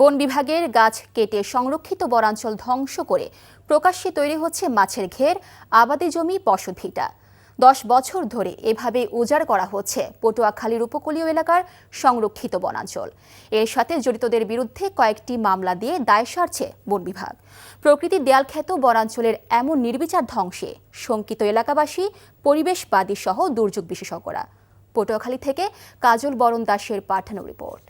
বন বিভাগের গাছ কেটে সংরক্ষিত বনাঞ্চল ধ্বংস করে প্রকাশ্যে তৈরি হচ্ছে মাছের ঘের, আবাদি জমি বসত ভিটা। দশ বছর ধরে এভাবে উজাড় করা হচ্ছে পটুয়াখালীর উপকূলীয় এলাকার সংরক্ষিত বনাঞ্চল। এর সাথে জড়িতদের বিরুদ্ধে কয়েকটি মামলা দিয়ে দায় সারছে বন বিভাগ। প্রকৃতির দেয়ালখ্যাত বনাঞ্চলের এমন নির্বিচার ধ্বংসে শঙ্কিত এলাকাবাসী, পরিবেশবাদী সহ দুর্যোগ বিশেষজ্ঞরা। পটুয়াখালী থেকে কাজল বরণ দাসের পাঠানো রিপোর্ট।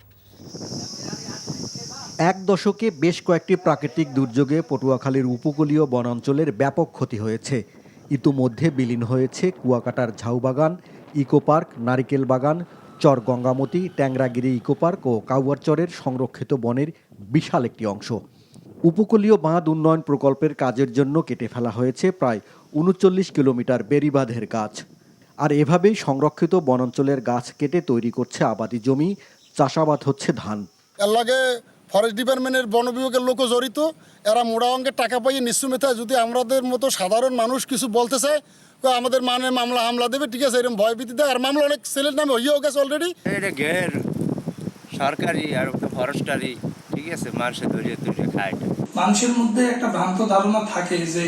এক দশকে বেশ কয়েকটি প্রাকৃতিক দুর্যোগে পটুয়াখালীর উপকূলীয় বনাঞ্চলের ব্যাপক ক্ষতি হয়েছে। ইতোমধ্যে বিলীন হয়েছে কুয়াকাটার ঝাউবাগান, ইকো পার্ক, নারিকেল বাগান চর গঙ্গামতি ট্যাংরাগিরি ইকো পার্ক ও কাউয়ারচরের সংরক্ষিত বনের বিশাল একটি অংশ। উপকূলীয় বাঁধ উন্নয়ন প্রকল্পের কাজের জন্য কেটে ফেলা হয়েছে প্রায় উনচল্লিশ কিলোমিটার বেড়িবাঁধের গাছ। আর এভাবেই সংরক্ষিত বনাঞ্চলের গাছ কেটে তৈরি করছে আবাদি জমি। চাষাবাদ হচ্ছে ধান। এর লাগে ফরেস্ট ডিপার্টমেন্টের বন বিভাগের লোকও জড়িত। এরা মোড়া অঙ্কের টাকা পাইয়ে নিঃসুমিতা যদি আমাদের মতো সাধারণ মানুষ কিছু বলতে চায় তো আমাদের মানে মামলা হামলা দেবে ঠিক আছে এরকম ভয় ভীতি দেয়। আর মামলা অনেক ছেলের নামে হইয়াও গেছে অলরেডি এটা ঘের সরকারি আর একটা ফরেস্টারি ঠিক আছে মানুষের ধরিয়ে ধরিয়ে খায়। মানুষের মধ্যে একটা ভ্রান্ত ধারণা থাকে যে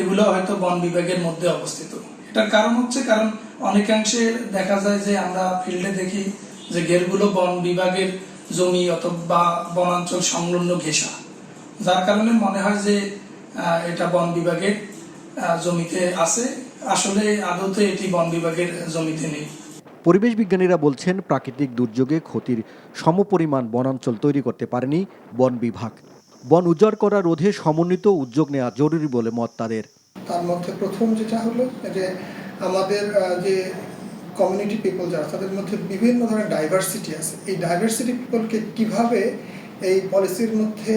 এগুলো হয়তো বন বিভাগের মধ্যে অবস্থিত। এটার কারণ হচ্ছে কারণ অনেকাংশে দেখা যায় যে আমরা ফিল্ডে দেখি যে গেরগুলো বন বিভাগের জমি অথবা বনাঞ্চল সংলগ্ন ঘেঁষা। যার কারণে মনে হয় যে এটা বন বিভাগের জমিতে আছে। আসলে আদতে এটি বন বিভাগের জমিতে নেই। পরিবেশ বিজ্ঞানীরা বলছেন প্রাকৃতিক দুর্যোগে ক্ষতির সমপরিমাণ বনাঞ্চল তৈরি করতে পারেনি বন বিভাগ। বন উজাড় করা রোধে সমন্বিত উদ্যোগ নেওয়া জরুরি বলে মত তাদের। তার মধ্যে প্রথম যেটা হলো যে আমাদের যে কমিউনিটি পিপল যারা, তাদের মধ্যে বিভিন্ন ধরনের ডাইভার্সিটি আছে। এই ডাইভার্সিটি পিপলকে কীভাবে এই পলিসির মধ্যে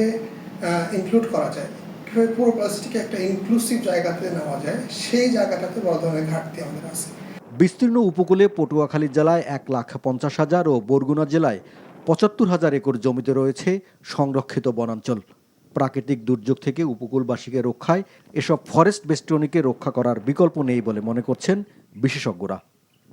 ইনক্লুড করা যায়? কীভাবে পুরো পলিসিটিকে একটা ইনক্লুসিভ জায়গাতে নেওয়া যায়? সেই জায়গাটাতে বড় ধরনের ঘাটতি আমাদের আছে। বিস্তীর্ণ উপকূলে পটুয়াখালী জেলায় এক লাখ পঞ্চাশ হাজার ও বরগুনা জেলায় পঁচাত্তর হাজার একর জমিতে রয়েছে সংরক্ষিত বনাঞ্চল। প্রাকৃতিক দুর্যোগ থেকে উপকূলবাসীকে রক্ষায় এসব ফরেস্ট বেস্টনীকে রক্ষা করার বিকল্প নেই বলে মনে করছেন বিশেষজ্ঞরা।